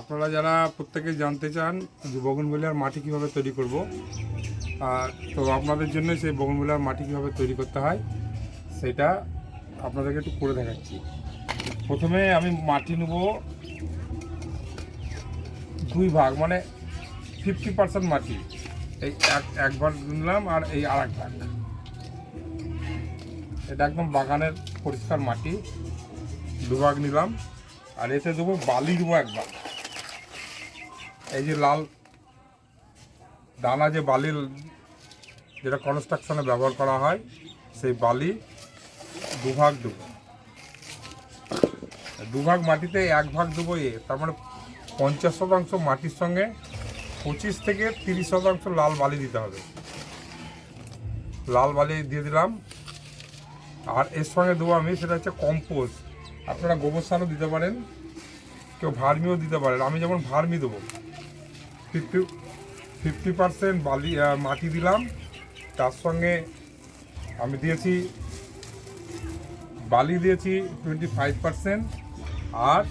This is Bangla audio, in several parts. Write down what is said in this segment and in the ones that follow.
আপনারা যারা প্রত্যেকে জানতে চান যে বগনবেলিয়ার মাটি কীভাবে তৈরি করব তো আপনাদের জন্য সেই বগনবেলিয়ার মাটি কীভাবে তৈরি করতে হয়, সেটা আপনাদেরকে একটু করে দেখাচ্ছি। প্রথমে আমি মাটি নেব দুই ভাগ মানে ফিফটি পার্সেন্ট মাটি। এই এক এক ভাগ নিলাম আর এই আর এক ভাগ। এটা একদম বাগানের পরিষ্কার মাটি। দুভাগ নিলাম, আর এতে দেবো বালি দেবো এক ভাগ এই যে লাল দানা যে বালি যেটা কনস্ট্রাকশনে ব্যবহার করা হয়, সেই বালি দুভাগ দেবো। দুভাগ মাটিতে এক ভাগ দেবো এ, তার মানে পঞ্চাশ শতাংশ মাটির সঙ্গে পঁচিশ থেকে তিরিশ শতাংশ লাল বালি দিতে হবে। লাল বালি দিয়ে দিলাম। আর এর সঙ্গে দেবো আমি সেটা হচ্ছে কম্পোজ আপনারা গোবর সারও দিতে পারেন, কেউ ভার্মিও দিতে পারেন। আমি যেমন ভার্মি দেবো। ফিফটি ফিফটি পার্সেন্ট বালি মাটি দিলাম। তার সঙ্গে আমি দিয়েছি, বালি দিয়েছি টোয়েন্টি ফাইভ পার্সেন্ট আর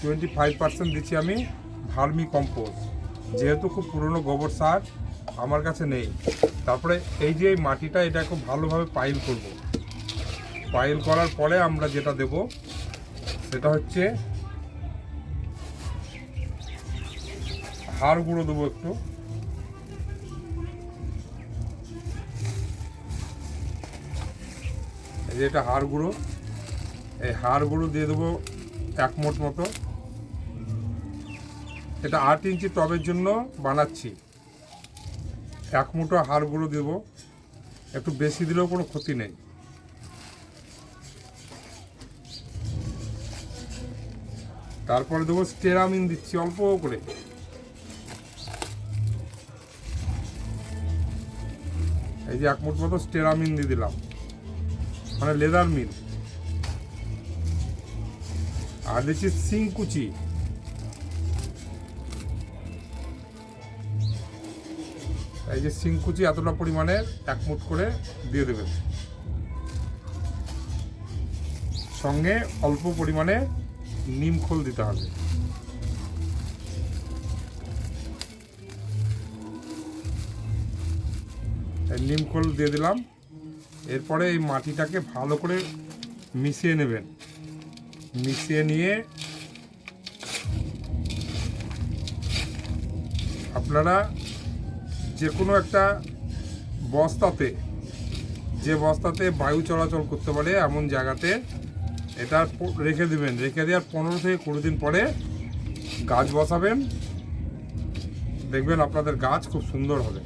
টোয়েন্টি ফাইভ পার্সেন্ট দিচ্ছি আমি ভার্মি কম্পোস্ট যেহেতু খুব পুরনো গোবর সার আমার কাছে নেই। তারপরে এই যে মাটিটা, এটা খুব ভালোভাবে পাইল করব। পাইল করার পরে আমরা যেটা দেব, সেটা হচ্ছে হাড় গুঁড়ো দেবো একটু। এই যে এটা হাড় গুঁড়ো। এই হাড় গুঁড়ো দিয়ে দেবো এক মোট মতো। এটা আট ইঞ্চি টবের জন্য বানাচ্ছি। এক মুঠো হাড় গুঁড়ো দেবো। একটু বেশি দিলেও কোনো ক্ষতি নেই। তারপরে দেবো স্টেরামিন দিচ্ছি অল্প করে। এই যে এক মুঠ মতো স্টেরামিন দিয়ে দিলাম। মানে লেদার মিল। আর দিচ্ছি সিংকুচি এই যে সিংকুচি এতটা পরিমাণে এক মুঠ করে দিয়ে দেবেন। সঙ্গে অল্প পরিমাণে নিম খোল দিতে হবে। এই নিম খোল দিয়ে দিলাম। এরপরে এই মাটিটাকে ভালো করে মিশিয়ে নেবেন। মিশিয়ে নিয়ে আপনারা যে কোনো একটা বস্তাতে, যে বস্তাতে বায়ু চলাচল করতে পারে এমন জায়গাতে এটা রেখে দেবেন। রেখে দেওয়ার পনেরো থেকে কুড়ি দিন পরে গাছ বসাবেন। দেখবেন আপনাদের গাছ খুব সুন্দর হবে।